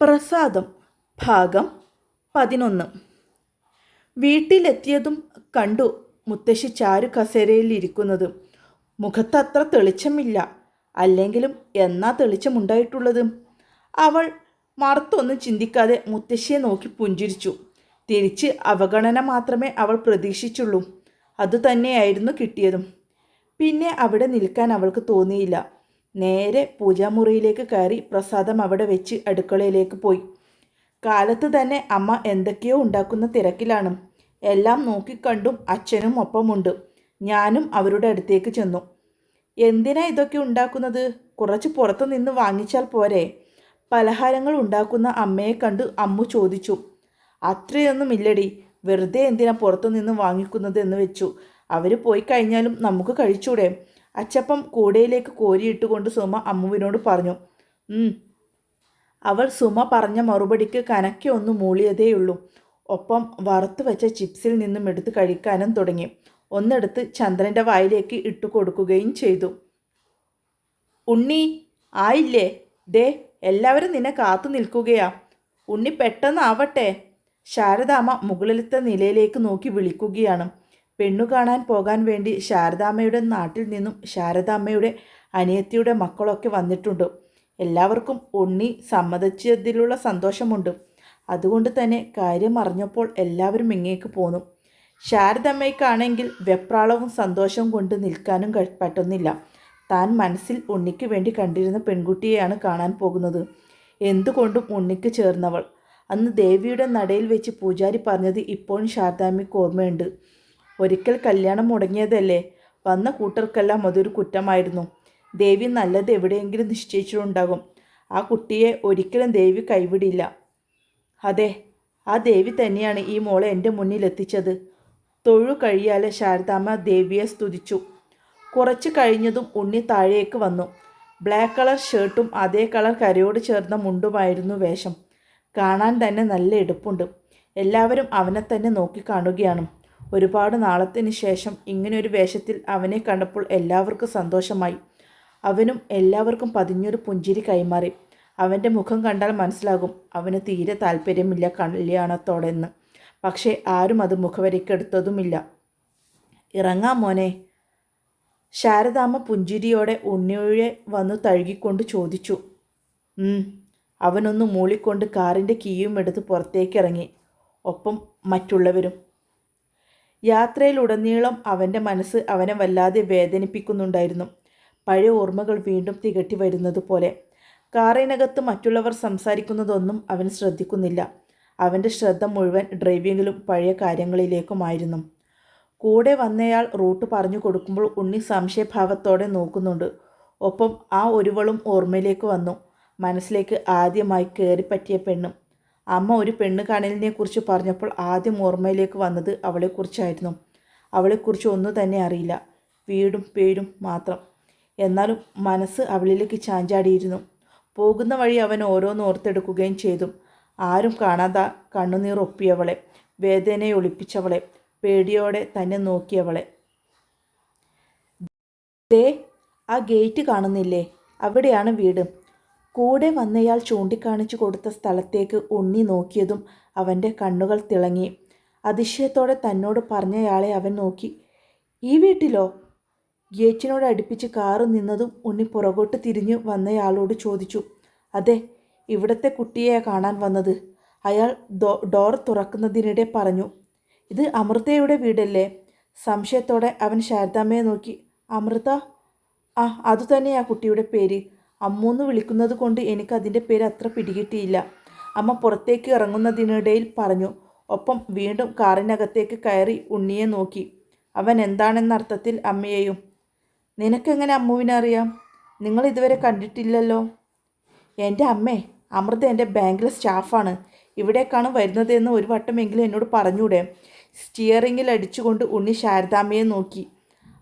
പ്രസാദം ഭാഗം പതിനൊന്ന്. വീട്ടിലെത്തിയതും കണ്ടു മുത്തശ്ശി ചാരു കസേരയിൽ ഇരിക്കുന്നത് തെളിച്ചമില്ല. അല്ലെങ്കിലും എന്നാ തെളിച്ചമുണ്ടായിട്ടുള്ളത്? അവൾ മറുത്തൊന്നും ചിന്തിക്കാതെ മുത്തശ്ശിയെ നോക്കി പുഞ്ചിരിച്ചു. തിരിച്ച് അവഗണന മാത്രമേ അവൾ പ്രതീക്ഷിച്ചുള്ളൂ. അതുതന്നെയായിരുന്നു കിട്ടിയതും. പിന്നെ അവിടെ നിൽക്കാൻ അവൾക്ക് തോന്നിയില്ല. നേരെ പൂജാമുറിയിലേക്ക് കയറി പ്രസാദം അവിടെ വെച്ച് അടുക്കളയിലേക്ക് പോയി. കാലത്ത് തന്നെ അമ്മ എന്തൊക്കെയോ ഉണ്ടാക്കുന്ന തിരക്കിലാണ്. എല്ലാം നോക്കിക്കണ്ടും അച്ഛനും ഒപ്പമുണ്ട്. ഞാനും അവരുടെ അടുത്തേക്ക് ചെന്നു. എന്തിനാ ഇതൊക്കെ ഉണ്ടാക്കുന്നത്? കുറച്ച് പുറത്തു നിന്ന് വാങ്ങിച്ചാൽ പോരെ. പലഹാരങ്ങൾ ഉണ്ടാക്കുന്ന അമ്മയെ കണ്ട് അമ്മു ചോദിച്ചു. അത്രയൊന്നും ഇല്ലടി വെറുതെ എന്തിനാ പുറത്തു നിന്ന് വാങ്ങിക്കുന്നത് എന്ന് വെച്ചു. അവർ പോയി കഴിഞ്ഞാലും നമുക്ക് കഴിച്ചൂടെ. അച്ചപ്പം കൂടയിലേക്ക് കോരിയിട്ടുകൊണ്ട് സുമ അമ്മുവിനോട് പറഞ്ഞു അവൾ സുമ പറഞ്ഞ മറുപടിക്ക് കനക്കെ ഒന്ന് മൂളിയതേയുള്ളൂ. ഒപ്പം വറുത്തു വെച്ച ചിപ്സിൽ നിന്നും എടുത്ത് കഴിക്കാനും തുടങ്ങി. ഒന്നെടുത്ത് ചന്ദ്രന്റെ വായിലേക്ക് ഇട്ടു കൊടുക്കുകയും ചെയ്തു. ഉണ്ണി ആയില്ലേ? ദേ എല്ലാവരും നിന്നെ കാത്തു നിൽക്കുകയാ. ഉണ്ണി പെട്ടെന്നാവട്ടെ ശാരദാമ്മ മുകളിലത്തെ നിലയിലേക്ക് നോക്കി വിളിക്കുകയാണ്. പെണ്ണു കാണാൻ പോകാൻ വേണ്ടി ശാരദാമ്മയുടെ നാട്ടിൽ നിന്നും ശാരദാമ്മയുടെ അനിയത്തിയുടെ മക്കളൊക്കെ വന്നിട്ടുണ്ട്. എല്ലാവർക്കും ഉണ്ണി സമ്മതിച്ചതിലുള്ള സന്തോഷമുണ്ട്. അതുകൊണ്ട് തന്നെ കാര്യം അറിഞ്ഞപ്പോൾ എല്ലാവരും ഇങ്ങേക്ക് പോന്നു. ശാരദമ്മയ്ക്കാണെങ്കിൽ വെപ്രാളവും സന്തോഷവും കൊണ്ട് നിൽക്കാനും പറ്റുന്നില്ല. താൻ മനസ്സിൽ ഉണ്ണിക്ക് വേണ്ടി കണ്ടിരുന്ന പെൺകുട്ടിയെയാണ് കാണാൻ പോകുന്നത്. എന്തുകൊണ്ടും ഉണ്ണിക്ക് ചേർന്നവൾ. അന്ന് ദേവിയുടെ നടയിൽ വെച്ച് പൂജാരി പറഞ്ഞത് ഇപ്പോഴും ശാരദാമ്മയ്ക്ക് ഓർമ്മയുണ്ട്. ഒരിക്കൽ കല്യാണം മുടങ്ങിയതല്ലേ? വന്ന കൂട്ടർക്കെല്ലാം അതൊരു കുറ്റമായിരുന്നു. ദേവി നല്ലത് എവിടെയെങ്കിലും നിശ്ചയിച്ചിട്ടുണ്ടാകും. ആ കുട്ടിയെ ഒരിക്കലും ദേവി കൈവിടില്ല. അതെ ആ ദേവി തന്നെയാണ് ഈ മോളെ എന്റെ മുന്നിൽ എത്തിച്ചത് തൊഴു കഴിയാലെ ശാരദാമ്മ ദേവിയെ സ്തുതിച്ചു. കുറച്ച് കഴിഞ്ഞതും ഉണ്ണി താഴേക്ക് വന്നു. ബ്ലാക്ക് കളർ ഷർട്ടും അതേ കളർ കരയോട് ചേർന്ന മുണ്ടുമായിരുന്നു വേഷം. കാണാൻ തന്നെ നല്ല എടുപ്പുണ്ട്. എല്ലാവരും അവനെ തന്നെ നോക്കി കാണുകയാണ്. ഒരുപാട് നാളത്തിന് ശേഷം ഇങ്ങനെയൊരു വേഷത്തിൽ അവനെ കണ്ടപ്പോൾ എല്ലാവർക്കും സന്തോഷമായി. അവനും എല്ലാവർക്കും പതിഞ്ഞൊരു പുഞ്ചിരി കൈമാറി. അവന്റെ മുഖം കണ്ടാൽ മനസ്സിലാകും അവന് തീരെ താല്പര്യമില്ല കല്യാണത്തോടെന്ന്. പക്ഷേ ആരും അത് മുഖവരിക്കെടുത്തതുമില്ല. ഇറങ്ങാം മോനെ. ശാരദാമ്മ പുഞ്ചിരിയോടെ ഉണ്ണിയെ വന്നു തഴുകിക്കൊണ്ട് ചോദിച്ചു. അവനൊന്ന് മൂളിക്കൊണ്ട് കാറിന്റെ കീയും എടുത്ത് പുറത്തേക്കിറങ്ങി. ഒപ്പം മറ്റുള്ളവരും. യാത്രയിലുടനീളം അവന്റെ മനസ്സ് അവനെ വല്ലാതെ വേദനിപ്പിക്കുന്നുണ്ടായിരുന്നു. പഴയ ഓർമ്മകൾ വീണ്ടും തികട്ടി വരുന്നത് പോലെ. കാറിനകത്ത് മറ്റുള്ളവർ സംസാരിക്കുന്നതൊന്നും അവൻ ശ്രദ്ധിക്കുന്നില്ല. അവന്റെ ശ്രദ്ധ മുഴുവൻ ഡ്രൈവിങ്ങിലും പഴയ കാര്യങ്ങളിലേക്കുമായിരുന്നു. കൂടെ വന്നയാൾ റൂട്ട് പറഞ്ഞു കൊടുക്കുമ്പോൾ ഉണ്ണി സംശയഭാവത്തോടെ നോക്കുന്നുണ്ട്. ഒപ്പം ആ ഒരുവളും ഓർമ്മയിലേക്ക് വന്നു. മനസ്സിലേക്ക് ആദ്യമായി കയറിപ്പറ്റിയ പെണ്ണും അമ്മ ഒരു പെണ്ണ് കാണലിനെ കുറിച്ച് പറഞ്ഞപ്പോൾ ആദ്യം ഓർമ്മയിലേക്ക് വന്നത് അവളെക്കുറിച്ചായിരുന്നു അവളെക്കുറിച്ച് ഒന്നും തന്നെ അറിയില്ല. വീടും പേരും മാത്രം. എന്നാലും മനസ്സ് അവളിലേക്ക് ചാഞ്ചാടിയിരുന്നു. പോകുന്ന വഴി അവൻ ഓരോന്ന് ഓർത്തെടുക്കുകയും ചെയ്തു. ആരും കാണാതെ കണ്ണുനീർ ഒപ്പിയവളെ വേദനയെ ഒളിപ്പിച്ചവളെ പേടിയോടെ തന്നെ നോക്കിയവളെ. ദേ ആ ഗേറ്റ് കാണുന്നില്ലേ? അവിടെയാണ് വീട്. കൂടെ വന്നയാൾ ചൂണ്ടിക്കാണിച്ചു കൊടുത്ത സ്ഥലത്തേക്ക് ഉണ്ണി നോക്കിയതും അവന്റെ കണ്ണുകൾ തിളങ്ങി. അതിശയത്തോടെ തന്നോട് പറഞ്ഞയാളെ അവൻ നോക്കി. ഈ വീട്ടിലോ? ഗേറ്റിനോട് അടുപ്പിച്ച് കാറ് നിന്നതും ഉണ്ണി പുറകോട്ട് തിരിഞ്ഞു വന്നയാളോട് ചോദിച്ചു. അതെ ഇവിടത്തെ കുട്ടിയെ കാണാൻ വന്നത്. അയാൾ ഡോർ തുറക്കുന്നതിനിടെ പറഞ്ഞു. ഇത് അമൃതയുടെ വീടല്ലേ? സംശയത്തോടെ അവൻ ശാരദാമ്മയെ നോക്കി. അമൃത? ആ അതുതന്നെയാ കുട്ടിയുടെ പേര്. അമ്മൂന്ന് വിളിക്കുന്നത് കൊണ്ട് എനിക്ക് അതിന്റെ പേര് അത്ര പിടികിട്ടിയില്ല. അമ്മ പുറത്തേക്ക് ഇറങ്ങുന്നതിനിടയിൽ പറഞ്ഞു ഒപ്പം വീണ്ടും കാറിനകത്തേക്ക് കയറി ഉണ്ണിയെ നോക്കി. അവൻ എന്താണെന്ന അർത്ഥത്തിൽ അമ്മയെയും നിനക്കെങ്ങനെ അമ്മുവിനെ അറിയാം? നിങ്ങൾ ഇതുവരെ കണ്ടിട്ടില്ലല്ലോ. എന്റെ അമ്മേ അമൃത എന്റെ ബാങ്കിലെ സ്റ്റാഫാണ്. ഇവിടേക്കാണ് വരുന്നതെന്ന് ഒരു വട്ടമെങ്കിലും എന്നോട് പറഞ്ഞൂടെ. സ്റ്റിയറിങ്ങിൽ അടിച്ചുകൊണ്ട് ഉണ്ണി ശാരദാമ്മയെ നോക്കി.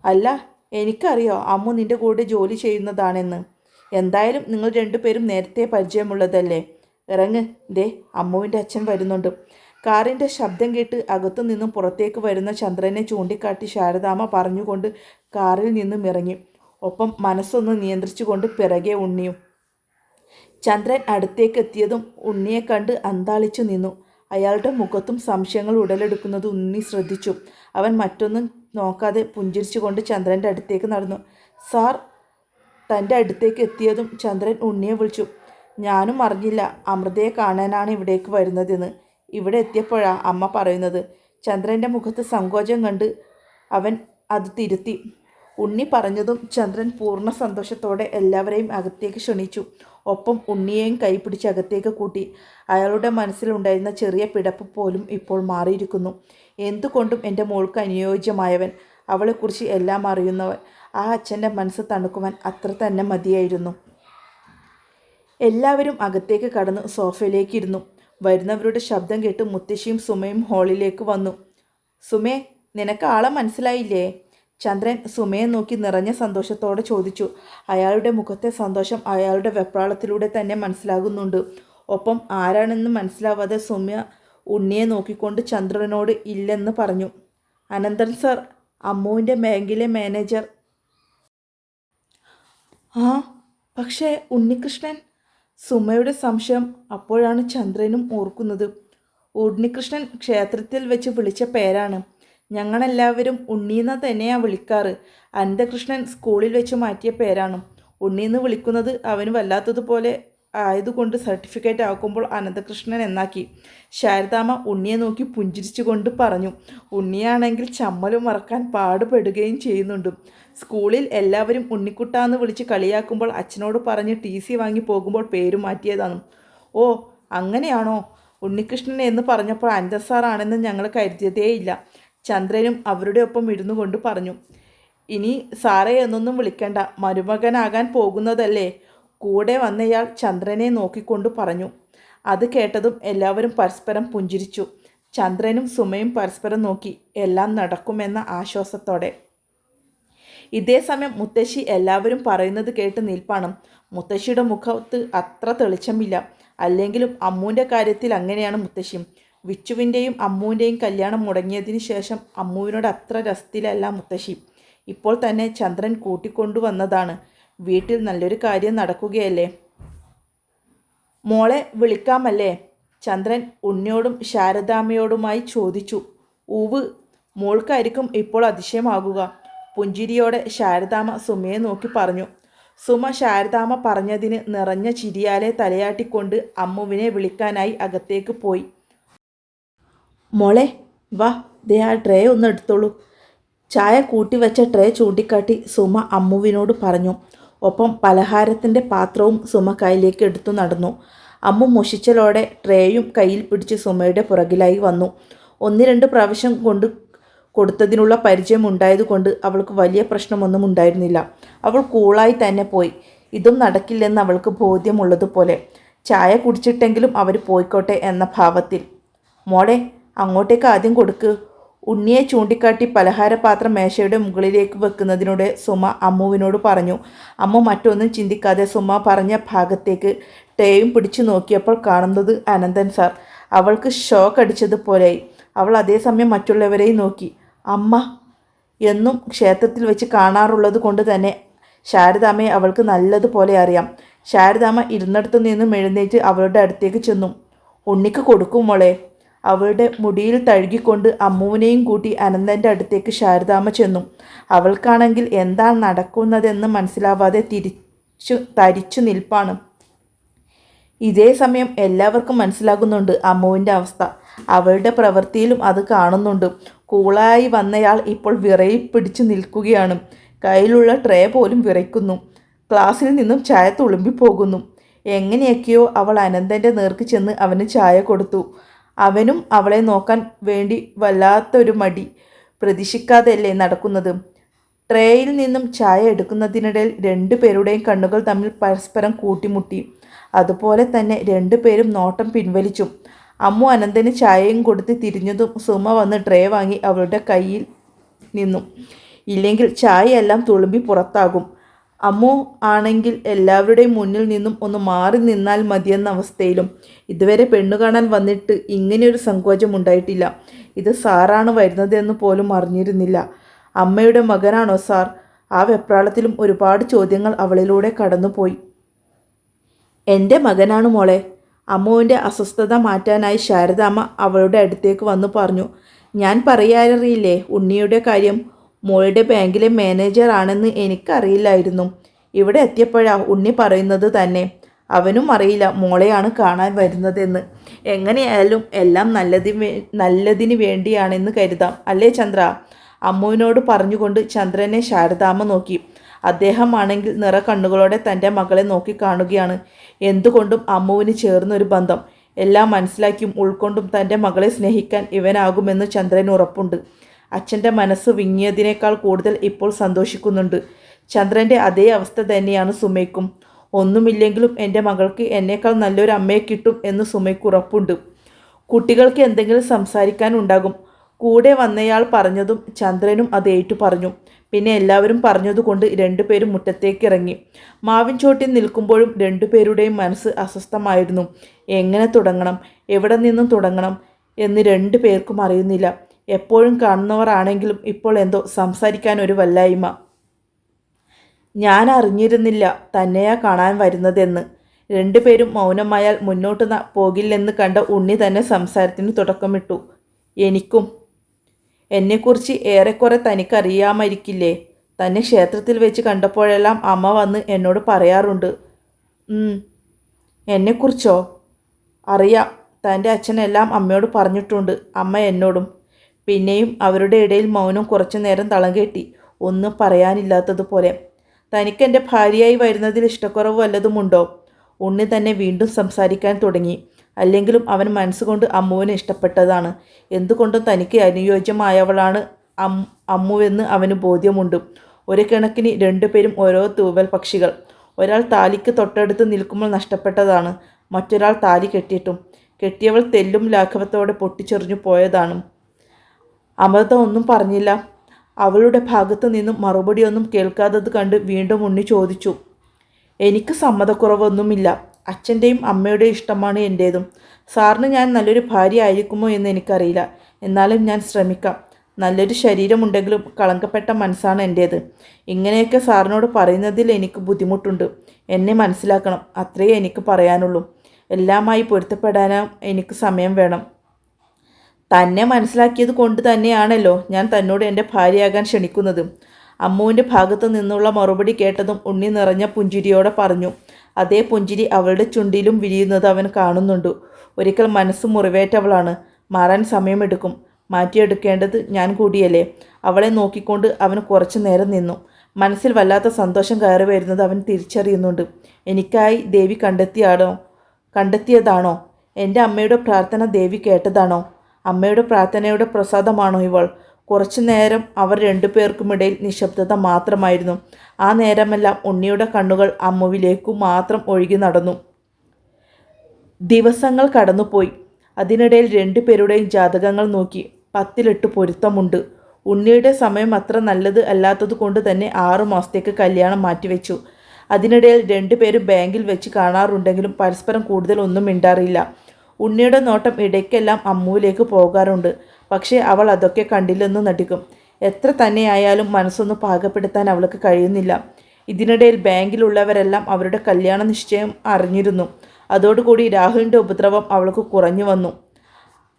അല്ല എനിക്കറിയോ അമ്മു നിന്റെ കൂടെ ജോലി ചെയ്യുന്നതാണെന്ന്. എന്തായാലും നിങ്ങൾ രണ്ടുപേരും നേരത്തെ പരിചയമുള്ളതല്ലേ? ഇറങ്ങ്. ദേ അമ്മുവിന്റെ അച്ഛൻ വരുന്നുണ്ട്. കാറിന്റെ ശബ്ദം കേട്ട് അകത്തു നിന്നും പുറത്തേക്ക് വരുന്ന ചന്ദ്രനെ ചൂണ്ടിക്കാട്ടി ശാരദാമ്മ പറഞ്ഞുകൊണ്ട് കാറിൽ നിന്നും ഇറങ്ങി. ഒപ്പം മനസ്സൊന്ന് നിയന്ത്രിച്ചുകൊണ്ട് പിറകെ ഉണ്ണിയു. ചന്ദ്രൻ അടുത്തേക്ക് എത്തിയതും ഉണ്ണിയെ കണ്ട് അന്താളിച്ചു നിന്നു. അയാളുടെ മുഖത്തും സംശയങ്ങൾ ഉടലെടുക്കുന്നത് ഉണ്ണി ശ്രദ്ധിച്ചു. അവൻ മറ്റൊന്നും നോക്കാതെ പുഞ്ചിരിച്ചുകൊണ്ട് ചന്ദ്രന്റെ അടുത്തേക്ക് നടന്നു. സാർ തന്റെ അടുത്തേക്ക് എത്തിയതും ചന്ദ്രൻ ഉണ്ണിയെ വിളിച്ചു. ഞാനും അറിഞ്ഞില്ല. അമൃതയെ കാണാനാണ് ഇവിടേക്ക് വരുന്നതെന്ന്. ഇവിടെ എത്തിയപ്പോഴാ അമ്മ പറയുന്നത്. ചന്ദ്രന്റെ മുഖത്ത് സങ്കോചം കണ്ട് അവൻ അത് തിരുത്തി. ഉണ്ണി പറഞ്ഞതും ചന്ദ്രൻ പൂർണ സന്തോഷത്തോടെ എല്ലാവരെയും അകത്തേക്ക് ക്ഷണിച്ചു. ഒപ്പം ഉണ്ണിയെയും കൈപിടിച്ച് അകത്തേക്ക് കൂട്ടി. അയാളുടെ മനസ്സിലുണ്ടായിരുന്ന ചെറിയ പിടപ്പ് പോലും ഇപ്പോൾ മാറിയിരിക്കുന്നു. എന്തുകൊണ്ടും എന്റെ മോൾക്ക് അനുയോജ്യമായവൻ. അവളെക്കുറിച്ച് എല്ലാം അറിയുന്നവൻ. ആ അച്ഛന്റെ മനസ്സ് തണുക്കുവാൻ അത്ര തന്നെ മതിയായിരുന്നു. എല്ലാവരും അകത്തേക്ക് കടന്ന് സോഫയിലേക്ക് ഇരുന്നു വരുന്നവരുടെ ശബ്ദം കേട്ട് മുത്തശ്ശിയും സുമയും ഹാളിലേക്ക് വന്നു. സുമേ നിനക്ക് ആളെ മനസ്സിലായില്ലേ? ചന്ദ്രൻ സുമയെ നോക്കി നിറഞ്ഞ സന്തോഷത്തോടെ ചോദിച്ചു. അയാളുടെ മുഖത്തെ സന്തോഷം അയാളുടെ വെപ്രാളത്തിലൂടെ തന്നെ മനസ്സിലാകുന്നുണ്ട്. ഒപ്പം ആരാണെന്ന് മനസ്സിലാവാതെ സുമ ഉണ്ണിയെ നോക്കിക്കൊണ്ട് ചന്ദ്രനോട് ഇല്ലെന്ന് പറഞ്ഞു. അനന്തൻ സർ അമ്മുവിന്റെ ബാങ്കിലെ മാനേജർ ആ പക്ഷേ ഉണ്ണികൃഷ്ണൻ? സുമയുടെ സംശയം അപ്പോഴാണ് ചന്ദ്രനും ഓർക്കുന്നത്. ഉണ്ണികൃഷ്ണൻ ക്ഷേത്രത്തിൽ വെച്ച് വിളിച്ച പേരാണ്. ഞങ്ങളെല്ലാവരും ഉണ്ണീന്ന തന്നെയാണ് വിളിക്കാറ്. അനന്തകൃഷ്ണൻ സ്കൂളിൽ വെച്ച് മാറ്റിയ പേരാണ്. ഉണ്ണീന്ന് വിളിക്കുന്നത് അവന് വല്ലാത്തതുപോലെ ആയതുകൊണ്ട് സർട്ടിഫിക്കറ്റ് ആക്കുമ്പോൾ അനന്തകൃഷ്ണൻ എന്നാക്കി. ശാരദാമ്മ ഉണ്ണിയെ നോക്കി പുഞ്ചിരിച്ചുകൊണ്ട് പറഞ്ഞു ഉണ്ണിയാണെങ്കിൽ ചമ്മലും മറക്കാൻ പാടുപെടുകയും ചെയ്യുന്നുണ്ട്. സ്കൂളിൽ എല്ലാവരും ഉണ്ണിക്കുട്ടാന്ന് വിളിച്ച് കളിയാക്കുമ്പോൾ അച്ഛനോട് പറഞ്ഞ് ടി സി വാങ്ങി പോകുമ്പോൾ പേര് മാറ്റിയതാണ്. ഓ അങ്ങനെയാണോ? ഉണ്ണികൃഷ്ണൻ എന്ന് പറഞ്ഞപ്പോൾ അനന്തസാറാണെന്ന് ഞങ്ങൾ കരുതിയതേയില്ല. ചന്ദ്രനും അവരുടെ ഒപ്പം ഇരുന്നു കൊണ്ട് പറഞ്ഞു ഇനി സാറേ എന്നൊന്നും വിളിക്കണ്ട. മരുമകനാകാൻ പോകുന്നതല്ലേ? കൂടെ വന്നയാൾ ചന്ദ്രനെ നോക്കിക്കൊണ്ട് പറഞ്ഞു. അത് കേട്ടതും എല്ലാവരും പരസ്പരം പുഞ്ചിരിച്ചു. ചന്ദ്രനും സുമയും പരസ്പരം നോക്കി എല്ലാം നടക്കുമെന്ന ആശ്വാസത്തോടെ. ഇതേ സമയം മുത്തശ്ശി എല്ലാവരും പറയുന്നത് കേട്ട് നിൽപ്പാണ്. മുത്തശ്ശിയുടെ മുഖത്ത് അത്ര തെളിച്ചമില്ല. അല്ലെങ്കിലും അമ്മൂന്റെ കാര്യത്തിൽ അങ്ങനെയാണ് മുത്തശ്ശി. വിച്ചുവിന്റെയും അമ്മുവിന്റെയും കല്യാണം മുടങ്ങിയതിന് ശേഷം അമ്മുവിനോട് അത്ര രസത്തിലല്ല മുത്തശ്ശി. ഇപ്പോൾ തന്നെ ചന്ദ്രൻ കൂട്ടിക്കൊണ്ടുവന്നതാണ്. വീട്ടിൽ നല്ലൊരു കാര്യം നടക്കുകയല്ലേ? മോളെ വിളിക്കാമല്ലേ? ചന്ദ്രൻ ഉണ്ണിയോടും ശാരദാമ്മയോടുമായി ചോദിച്ചു. ഉവ് മോൾക്കായിരിക്കും ഇപ്പോൾ അതിശയമാകുക. പുഞ്ചിരിയോടെ ശാരദാമ്മ സുമയെ നോക്കി പറഞ്ഞു. സുമ ശാരദാമ്മ പറഞ്ഞതിന് നിറഞ്ഞ ചിരിയാലെ തലയാട്ടിക്കൊണ്ട് അമ്മുവിനെ വിളിക്കാനായി അകത്തേക്ക് പോയി. മോളെ വാ ദേ ആ ട്രേ ഒന്ന് എടുത്തോളൂ. ചായ കൂട്ടി വെച്ച ട്രേ ചൂണ്ടിക്കാട്ടി സുമ അമ്മുവിനോട് പറഞ്ഞു. ഒപ്പം പലഹാരത്തിന്റെ പാത്രവും സുമ കയ്യിലേക്ക് എടുത്തു നടന്നു. അമ്മ മുഷിച്ചലോടെ ട്രേയും കയ്യിൽ പിടിച്ച് സുമയുടെ പുറകിലായി വന്നു. ഒന്ന് രണ്ട് പ്രാവശ്യം കൊണ്ട് കൊടുത്തതിനുള്ള പരിചയം ഉണ്ടായതുകൊണ്ട് അവൾക്ക് വലിയ പ്രശ്നമൊന്നും ഉണ്ടായിരുന്നില്ല. അവൾ കൂളായി തന്നെ പോയി. ഇതും നടക്കില്ലെന്ന് അവൾക്ക് ബോധ്യമുള്ളതുപോലെ. ചായ കുടിച്ചിട്ടെങ്കിലും അവർ പോയിക്കോട്ടെ എന്ന ഭാവത്തിൽ. മോളെ അങ്ങോട്ടേക്ക് ആദ്യം കൊടുക്ക്. ഉണ്ണിയെ ചൂണ്ടിക്കാട്ടി പലഹാരപാത്രം മേശയുടെ മുകളിലേക്ക് വെക്കുന്നതിനോട് സുമ അമ്മുവിനോട് പറഞ്ഞു അമ്മു മറ്റൊന്നും ചിന്തിക്കാതെ സുമ പറഞ്ഞ ഭാഗത്തേക്ക് ടേയും പിടിച്ചു നോക്കിയപ്പോൾ കാണുന്നത് അനന്തൻ സാർ. അവൾക്ക് ഷോക്ക് അടിച്ചതുപോലെയായി അവൾ അതേസമയം മറ്റുള്ളവരെയും നോക്കി. അമ്മ എന്നും ക്ഷേത്രത്തിൽ വെച്ച് കാണാറുള്ളത് കൊണ്ട് തന്നെ ശാരദാമ്മയെ അവൾക്ക് നല്ലതുപോലെ അറിയാം. ശാരദാമ്മ ഇരുന്നിടത്തു നിന്നും എഴുന്നേറ്റ് അവളുടെ അടുത്തേക്ക് ചെന്നു. ഉണ്ണിക്ക് കൊടുക്കും മോളെ. അവളുടെ മുടിയിൽ തഴുകിക്കൊണ്ട് അമ്മുവിനെയും കൂട്ടി അനന്തന്റെ അടുത്തേക്ക് ശാരദാമ്മ ചെന്നു. അവൾക്കാണെങ്കിൽ എന്താണ് നടക്കുന്നതെന്ന് മനസ്സിലാവാതെ തിരിച്ചു തരിച്ചു നിൽപ്പാണ്. ഇതേ സമയം എല്ലാവർക്കും മനസ്സിലാകുന്നുണ്ട് അമ്മുവിന്റെ അവസ്ഥ. അവളുടെ പ്രവൃത്തിയിലും അത് കാണുന്നുണ്ട്. കൂളായി വന്നയാൾ ഇപ്പോൾ വിറയിൽ പിടിച്ചു നിൽക്കുകയാണ്. കയ്യിലുള്ള ട്രേ പോലും വിറയ്ക്കുന്നു. ക്ലാസ്സിൽ നിന്നും ചായ തുളുമ്പിപ്പോകുന്നു. എങ്ങനെയൊക്കെയോ അവൾ അനന്തന്റെ നേർക്ക് ചെന്ന് അവന് ചായ കൊടുത്തു. അവനും അവളെ നോക്കാൻ വേണ്ടി വല്ലാത്തൊരു മടി. പ്രതീക്ഷിക്കാതെയല്ലേ നടക്കുന്നത്? ട്രേയിൽ നിന്നും ചായ എടുക്കുന്നതിനിടയിൽ രണ്ടു പേരുടെയും കണ്ണുകൾ തമ്മിൽ പരസ്പരം കൂട്ടിമുട്ടി. അതുപോലെ തന്നെ രണ്ടുപേരും നോട്ടം പിൻവലിച്ചു. അമ്മു അനന്തന് ചായയും കൊടുത്ത് തിരിഞ്ഞതും സുമ വന്ന് ട്രേ വാങ്ങി അവളുടെ കയ്യിൽ നിന്നു. ഇല്ലെങ്കിൽ ചായയെല്ലാം തുളുമ്പി പുറത്താകും. അമ്മു ആണെങ്കിൽ എല്ലാവരുടെയും മുന്നിൽ നിന്നും ഒന്ന് മാറി നിന്നാൽ മതിയെന്ന അവസ്ഥയിലും ഇതുവരെ പെണ്ണു കാണാൻ വന്നിട്ട് ഇങ്ങനെയൊരു സങ്കോചം ഉണ്ടായിട്ടില്ല. ഇത് സാറാണ് വരുന്നതെന്ന് പോലും അറിഞ്ഞിരുന്നില്ല. അമ്മയുടെ മകനാണോ സാർ? ആ വെപ്രാളത്തിലും ഒരുപാട് ചോദ്യങ്ങൾ അവളിലൂടെ കടന്നുപോയി. എന്റെ മകനാണ് മോളെ. അമ്മുവിന്റെ അസ്വസ്ഥത മാറ്റാനായി ശാരദാമ്മ അവളുടെ അടുത്തേക്ക് വന്നു പറഞ്ഞു. ഞാൻ പറയാറിയില്ലേ ഉണ്ണിയുടെ കാര്യം? മോളുടെ ബാങ്കിലെ മാനേജർ ആണെന്ന് എനിക്കറിയില്ലായിരുന്നു. ഇവിടെ എത്തിയപ്പോഴാ ഉണ്ണി പറയുന്നത് തന്നെ. അവനും അറിയില്ല മോളെയാണ് കാണാൻ വരുന്നതെന്ന്. എങ്ങനെയായാലും എല്ലാം നല്ലതി നല്ലതിന് വേണ്ടിയാണെന്ന് കരുതാം. അല്ലേ ചന്ദ്ര? അമ്മുവിനോട് പറഞ്ഞുകൊണ്ട് ചന്ദ്രനെ ശാരദാമ്മ നോക്കി. അദ്ദേഹമാണെങ്കിൽ നിറ കണ്ണുകളോടെ തന്റെ മകളെ നോക്കി കാണുകയാണ്. എന്തുകൊണ്ടും അമ്മുവിന് ചേർന്നൊരു ബന്ധം. എല്ലാം മനസ്സിലാക്കിയും ഉൾക്കൊണ്ടും തന്റെ മകളെ സ്നേഹിക്കാൻ ഇവനാകുമെന്ന് ചന്ദ്രൻ ഉറപ്പുണ്ട്. അച്ഛന്റെ മനസ്സ് വിങ്ങിയതിനേക്കാൾ കൂടുതൽ ഇപ്പോൾ സന്തോഷിക്കുന്നുണ്ട്. ചന്ദ്രന്റെ അതേ അവസ്ഥ തന്നെയാണ് സുമയ്ക്കും. ഒന്നുമില്ലെങ്കിലും എന്റെ മകൾക്ക് എന്നേക്കാൾ നല്ലൊരു അമ്മയെ കിട്ടും എന്ന് സുമയ്ക്ക് ഉറപ്പുണ്ട്. കുട്ടികൾക്ക് എന്തെങ്കിലും സംസാരിക്കാനുണ്ടാകും കൂടെ വന്നയാൾ പറഞ്ഞതും ചന്ദ്രനും അത് ഏറ്റു പറഞ്ഞു. പിന്നെ എല്ലാവരും പറഞ്ഞതുകൊണ്ട് രണ്ടുപേരും മുറ്റത്തേക്ക് ഇറങ്ങി മാവിൻ ചോട്ടിൽ നിൽക്കുമ്പോഴും രണ്ടുപേരുടെയും മനസ്സ് അസ്വസ്ഥമായിരുന്നു. എങ്ങനെ തുടങ്ങണം? എവിടെ നിന്നും തുടങ്ങണം? എന്ന് രണ്ടു പേർക്കും അറിയുന്നില്ല. എപ്പോഴും കാണുന്നവരാണെങ്കിലും ഇപ്പോൾ എന്തോ സംസാരിക്കാൻ ഒരു വല്ലായ്മ. ഞാൻ അറിഞ്ഞിരുന്നില്ല തന്നെയാ കാണാൻ വരുന്നതെന്ന്. രണ്ടുപേരും മൗനമായാൽ മുന്നോട്ട് പോകില്ലെന്ന് കണ്ട ഉണ്ണി തന്നെ സംസാരത്തിന് തുടക്കമിട്ടു. എനിക്കും. എന്നെക്കുറിച്ച് ഏറെക്കുറെ തനിക്കറിയാമായിരിക്കില്ലേ? തന്നെ ക്ഷേത്രത്തിൽ വെച്ച് കണ്ടപ്പോഴെല്ലാം അമ്മ വന്ന് എന്നോട് പറയാറുണ്ട്. "ഉം, എന്നെക്കുറിച്ചോ? അറിയാം. തന്റെ അച്ഛനെല്ലാം അമ്മയോട് പറഞ്ഞിട്ടുണ്ട്. അമ്മ എന്നോടും. പിന്നെയും അവരുടെ ഇടയിൽ മൗനം കുറച്ചു നേരം തളം കെട്ടി. ഒന്നും പറയാനില്ലാത്തതുപോലെ തനിക്ക് എന്റെ ഭാര്യയായി വരുന്നതിൽ ഇഷ്ടക്കുറവ് വല്ലതുമുണ്ടോ? ഉണ്ണി തന്നെ വീണ്ടും സംസാരിക്കാൻ തുടങ്ങി. അല്ലെങ്കിലും അവൻ മനസ്സുകൊണ്ട് അമ്മുവിനെ ഇഷ്ടപ്പെട്ടതാണ്. എന്തുകൊണ്ടും തനിക്ക് അനുയോജ്യമായവളാണ് അം അമ്മുവെന്ന് അവന് ബോധ്യമുണ്ട്. ഒരു കണക്കിന് രണ്ടുപേരും ഓരോ തൂവൽ പക്ഷികൾ. ഒരാൾ താലിക്ക് തൊട്ടടുത്ത് നിൽക്കുമ്പോൾ നഷ്ടപ്പെട്ടതാണ്. മറ്റൊരാൾ താലി കെട്ടിയിട്ടും. കെട്ടിയവൾ തെല്ലും ലാഘവത്തോടെ പൊട്ടിച്ചെറിഞ്ഞു പോയതാണ്. അമൃത ഒന്നും പറഞ്ഞില്ല. അവളുടെ ഭാഗത്തു നിന്നും മറുപടിയൊന്നും കേൾക്കാത്തത് കണ്ട് വീണ്ടും ഉണ്ണി ചോദിച്ചു. എനിക്ക് സമ്മതക്കുറവൊന്നുമില്ല. അച്ഛന്റെയും അമ്മയുടെയും ഇഷ്ടമാണ് എന്റേതും സാറിന് ഞാൻ നല്ലൊരു ഭാര്യ ആയിരിക്കുമോ എന്ന് എനിക്കറിയില്ല. എന്നാലും ഞാൻ ശ്രമിക്കാം. നല്ലൊരു ശരീരമുണ്ടെങ്കിലും കളങ്കപ്പെട്ട മനസ്സാണ് എന്റേത് ഇങ്ങനെയൊക്കെ സാറിനോട് പറയുന്നതിൽ എനിക്ക് ബുദ്ധിമുട്ടുണ്ട്. എന്നെ മനസ്സിലാക്കണം. അത്രയേ എനിക്ക് പറയാനുള്ളൂ. എല്ലാമായി പൊരുത്തപ്പെടാനും എനിക്ക് സമയം വേണം. തന്നെ മനസ്സിലാക്കിയത് കൊണ്ട് തന്നെയാണല്ലോ ഞാൻ തന്നോട് എന്റെ ഭാര്യയാകാൻ ക്ഷണിക്കുന്നത്. അമ്മുവിന്റെ ഭാഗത്തു നിന്നുള്ള മറുപടി കേട്ടതും ഉണ്ണി നിറഞ്ഞ പുഞ്ചിരിയോടെ പറഞ്ഞു അതേ പുഞ്ചിരി അവളുടെ ചുണ്ടിലും വിരിയുന്നത് അവൻ കാണുന്നുണ്ട്. ഒരിക്കൽ മനസ്സ് മുറിവേറ്റവളാണ്. മാറാൻ സമയമെടുക്കും. മാറ്റിയെടുക്കേണ്ടത് ഞാൻ കൂടിയല്ലേ? അവളെ നോക്കിക്കൊണ്ട് അവൻ കുറച്ചു നേരം നിന്നു. മനസ്സിൽ വല്ലാത്ത സന്തോഷം കയറി വരുന്നത് അവൻ തിരിച്ചറിയുന്നുണ്ട്. എനിക്കായി ദേവി കണ്ടെത്തിയാണോ കണ്ടെത്തിയതാണോ? എന്റെ അമ്മയുടെ പ്രാർത്ഥന ദേവി കേട്ടതാണോ? അമ്മയുടെ പ്രാർത്ഥനയുടെ പ്രസാദമാണോ ഇവൾ? കുറച്ചു നേരം അവർ രണ്ടുപേർക്കുമിടയിൽ നിശബ്ദത മാത്രമായിരുന്നു. ആ നേരമെല്ലാം ഉണ്ണിയുടെ കണ്ണുകൾ അമ്മുവിലേക്കു മാത്രം ഒഴുകി നടന്നു. ദിവസങ്ങൾ കടന്നുപോയി. അതിനിടയിൽ രണ്ടുപേരുടെയും ജാതകങ്ങൾ നോക്കി. പത്തിലെട്ട് പൊരുത്തമുണ്ട്. ഉണ്ണിയുടെ സമയം അത്ര നല്ലത് അല്ലാത്തത് കൊണ്ട് തന്നെ ആറു മാസത്തേക്ക് കല്യാണം മാറ്റിവെച്ചു. അതിനിടയിൽ രണ്ടുപേരും ബാങ്കിൽ വെച്ച് കാണാറുണ്ടെങ്കിലും പരസ്പരം കൂടുതൽ ഒന്നും മിണ്ടാറില്ല. ഉണ്ണിയുടെ നോട്ടം ഇടയ്ക്കെല്ലാം അമ്മുവിലേക്ക് പോകാറുണ്ട്. പക്ഷേ അവൾ അതൊക്കെ കണ്ടില്ലെന്ന് നടിക്കും. എത്ര തന്നെയായാലും മനസ്സൊന്ന് പാകപ്പെടുത്താൻ അവൾക്ക് കഴിയുന്നില്ല. ഇതിനിടയിൽ ബാങ്കിലുള്ളവരെല്ലാം അവരുടെ കല്യാണ നിശ്ചയം അറിഞ്ഞിരുന്നു. അതോടുകൂടി രാഹുലിന്റെ ഉപദ്രവം അവൾക്ക് കുറഞ്ഞു വന്നു.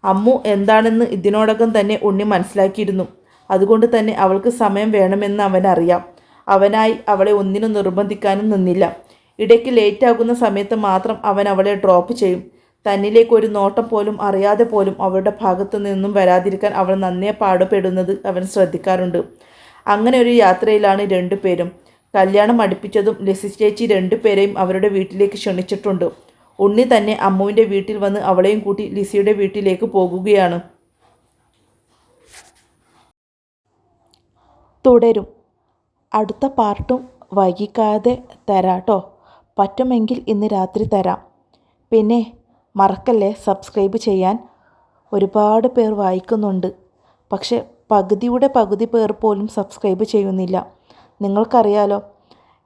അമ്മു എന്താണെന്ന് ഇതിനോടകം തന്നെ ഉണ്ണി മനസ്സിലാക്കിയിരുന്നു. അതുകൊണ്ട് തന്നെ അവൾക്ക് സമയം വേണമെന്ന് അവനറിയാം. അവനായി അവളെ ഒന്നിനും നിർബന്ധിക്കാനും നിന്നില്ല. ഇടയ്ക്ക് ലേറ്റാകുന്ന സമയത്ത് മാത്രം അവൻ അവളെ ഡ്രോപ്പ് ചെയ്യും. തന്നിലേക്ക് ഒരു നോട്ടം പോലും അറിയാതെ പോലും അവളുടെ ഭാഗത്തു നിന്നും വരാതിരിക്കാൻ അവൾ നന്നേ പാടുപെടുന്നത് അവൻ ശ്രദ്ധിക്കാറുണ്ട്. അങ്ങനെ ഒരു യാത്രയിലാണ് രണ്ടുപേരും കല്യാണം അടുപ്പിച്ചതും ലസി ചേച്ചി രണ്ടുപേരെയും അവരുടെ വീട്ടിലേക്ക് ക്ഷണിച്ചിട്ടുണ്ട്. ഉണ്ണി തന്നെ അമ്മുവിന്റെ വീട്ടിൽ വന്ന് അവളെയും കൂട്ടി ലിസിയുടെ വീട്ടിലേക്ക് പോകുകയാണ്. തുടരും. അടുത്ത പാർട്ടും വൈകിക്കാതെ തരാട്ടോ. പറ്റുമെങ്കിൽ ഇന്ന് രാത്രി തരാം. പിന്നെ മറക്കല്ലേ സബ്സ്ക്രൈബ് ചെയ്യാൻ? ഒരുപാട് പേർ വായിക്കുന്നുണ്ട്. പക്ഷെ പകുതിയുടെ പകുതി പേർ പോലും സബ്സ്ക്രൈബ് ചെയ്യുന്നില്ല. നിങ്ങൾക്കറിയാലോ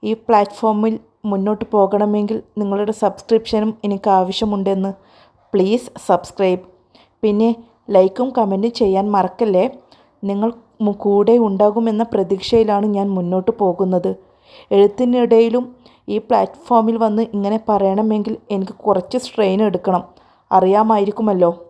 ഈ പ്ലാറ്റ്ഫോമിൽ മുന്നോട്ട് പോകണമെങ്കിൽ നിങ്ങളുടെ സബ്സ്ക്രിപ്ഷനും എനിക്ക് ആവശ്യമുണ്ടെന്ന്. Please subscribe. പിന്നെ ലൈക്കും കമന്റും ചെയ്യാൻ മറക്കല്ലേ? നിങ്ങൾ കൂടെ ഉണ്ടാകുമെന്ന പ്രതീക്ഷയിലാണ് ഞാൻ മുന്നോട്ട് പോകുന്നത്. എഴുത്തിനിടയിലും ഈ പ്ലാറ്റ്ഫോമിൽ വന്ന് ഇങ്ങനെ പറയണമെങ്കിൽ എനിക്ക് കുറച്ച് സ്ട്രെയിൻ എടുക്കണം. അറിയാമായിരിക്കുമല്ലോ.